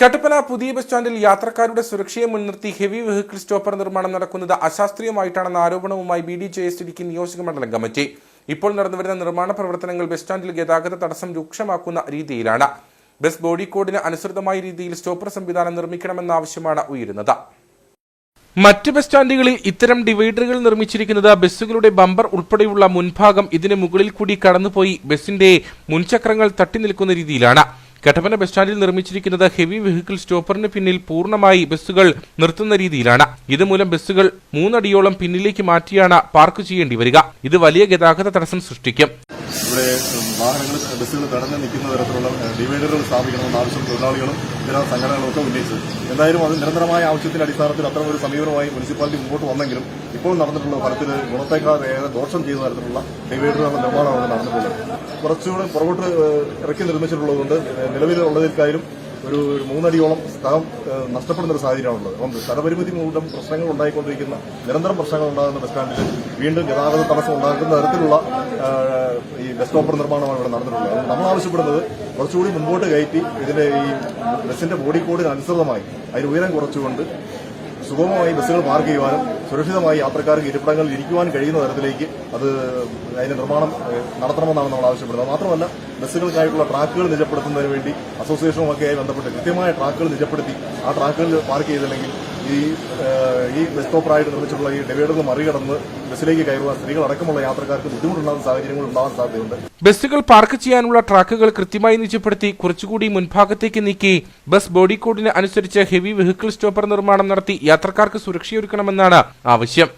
കട്ടപ്പന പുതിയ ബസ് സ്റ്റാൻഡിൽ യാത്രക്കാരുടെ സുരക്ഷയെ മുൻനിർത്തി ഹെവി വെഹിക്കിൾ സ്റ്റോപ്പർ നിർമ്മാണം നടക്കുന്നത് അശാസ്ത്രീയമായിട്ടാണെന്ന ആരോപണവുമായി B D J S Idukki നിയോജക മണ്ഡലം കമ്മിറ്റി. ഇപ്പോൾ നടന്നുവരുന്ന നിർമ്മാണ പ്രവർത്തനങ്ങൾ ബസ് സ്റ്റാൻഡിൽ ഗതാഗത തടസ്സം രൂക്ഷമാക്കുന്ന രീതിയിലാണ്. ബസ് ബോഡി കോഡിന് അനുസൃതമായ രീതിയിൽ സ്റ്റോപ്പർ സംവിധാനം നിർമ്മിക്കണമെന്ന ആവശ്യമാണ് ഉയരുന്നത്. മറ്റ് ബസ് സ്റ്റാൻഡുകളിൽ ഇത്തരം ഡിവൈഡറുകൾ നിർമ്മിച്ചിരിക്കുന്നത് ബസ്സുകളുടെ ബമ്പർ ഉൾപ്പെടെയുള്ള മുൻഭാഗം ഇതിന് മുകളിൽ കൂടി കടന്നുപോയി ബസിന്റെ മുൻചക്രങ്ങൾ തട്ടി നിൽക്കുന്ന രീതിയിലാണ്. കട്ടപ്പന ബസ് സ്റ്റാൻഡിൽ നിർമ്മിച്ചിരിക്കുന്നത് ഹെവി വെഹിക്കിൾ സ്റ്റോപ്പറിന് പിന്നിൽ പൂർണമായി ബസ്സുകൾ നിർത്തുന്ന രീതിയിലാണ്. ഇതുമൂലം ബസ്സുകൾ മൂന്നടിയോളം പിന്നിലേക്ക് മാറ്റിയാണ് പാർക്ക് ചെയ്യേണ്ടി വരിക. ഇത് വലിയ ഗതാഗത തടസ്സം സൃഷ്ടിക്കും. ഇവിടെ വാഹനങ്ങൾ ബസ്സുകൾ തടഞ്ഞു നിൽക്കുന്ന തരത്തിലുള്ള ഡിവൈഡറുകൾ സ്ഥാപിക്കണമെന്ന ആവശ്യം തൊഴിലാളികളും ഇത്തരം സംഘടനകളും ഒക്കെ ഉന്നയിച്ചത് എന്തായാലും അത് നിരന്തരമായ ആവശ്യത്തിന്റെ അടിസ്ഥാനത്തിൽ അത്തരം ഒരു സമീപനമായി മുനിസിപ്പാലിറ്റി മുമ്പോട്ട് വന്നെങ്കിലും ഇപ്പോൾ നടന്നിട്ടുള്ള ഫലത്തിൽ ഗുണത്തേക്കാൾ ഏറെ ദോഷം ചെയ്യുന്ന തരത്തിലുള്ള ഡിവൈഡറുകളുടെ നിർമ്മാണമാണ് നടന്നിട്ടുള്ളത്. കുറച്ചുകൂടെ പുറകോട്ട് ഇറക്കി നിർമ്മിച്ചിട്ടുള്ളതുകൊണ്ട് നിലവിലുള്ളതിൽക്കായാലും ഒരു ഒരു മൂന്നടിയോളം സ്ഥലം നഷ്ടപ്പെടുന്ന ഒരു സാഹചര്യമാണുള്ളത്. അപ്പം സ്ഥലപരിമിതി മൂലം പ്രശ്നങ്ങൾ ഉണ്ടായിക്കൊണ്ടിരിക്കുന്ന നിരന്തരം പ്രശ്നങ്ങൾ ഉണ്ടാകുന്ന ബസ് സ്റ്റാൻഡിൽ വീണ്ടും ഗതാഗത തടസ്സം ഉണ്ടാക്കുന്ന തരത്തിലുള്ള ഈ ബസ് സ്റ്റോപ്പർ നിർമ്മാണമാണ് ഇവിടെ നടന്നിട്ടുള്ളത്. നമ്മൾ ആവശ്യപ്പെടുന്നത് കുറച്ചുകൂടി മുമ്പോട്ട് കയറ്റി ഇതിന്റെ ഈ ബസിന്റെ ബോഡി കോഡിന് അനുസൃതമായി അതിന് ഉയരം കുറച്ചുകൊണ്ട് സുഗമമായി ബസ്സുകൾ പാർക്ക് ചെയ്യുവാനും സുരക്ഷിതമായി യാത്രക്കാർക്ക് ഇരിപ്പിടങ്ങളിൽ ഇരിക്കുവാൻ കഴിയുന്ന തരത്തിലേക്ക് അത് അതിന്റെ നിർമ്മാണം നടത്തണമെന്നാണ് നമ്മൾ ആവശ്യപ്പെടുന്നത്. മാത്രമല്ല ബസ്സുകൾക്കായിട്ടുള്ള ട്രാക്കുകൾ നിജപ്പെടുത്തുന്നതിന് വേണ്ടി അസോസിയേഷനുമൊക്കെയായി ബന്ധപ്പെട്ട് കൃത്യമായ ട്രാക്കുകൾ നിജപ്പെടുത്തി ആ ട്രാക്കുകളിൽ പാർക്ക് ചെയ്തില്ലെങ്കിൽ ഈ ഈ ബസ് സ്റ്റോപ്പറായിട്ട് നിർമ്മിച്ചിട്ടുള്ള ഈ ഡിവൈഡറുകൾ മറികടന്ന് ബസ്സിലേക്ക് കയറുവാൻ സ്ത്രീകൾ അടക്കമുള്ള യാത്രക്കാർക്ക് ബുദ്ധിമുട്ടുണ്ടാകുന്ന സാഹചര്യങ്ങൾ ഉണ്ടാകാൻ സാധ്യതയുണ്ട്. ബസ്സുകൾ പാർക്ക് ചെയ്യാനുള്ള ട്രാക്കുകൾ കൃത്യമായി നിജപ്പെടുത്തി കുറച്ചുകൂടി മുൻഭാഗത്തേക്ക് നീക്കി. ബസ് ബോഡി കോഡിന് അനുസരിച്ച് ഹെവി വെഹിക്കിൾ സ്റ്റോപ്പർ നിർമ്മാണം നടത്തി യാത്രക്കാർക്ക് സുരക്ഷയൊരുക്കണമെന്നാണ് ആവശ്യം.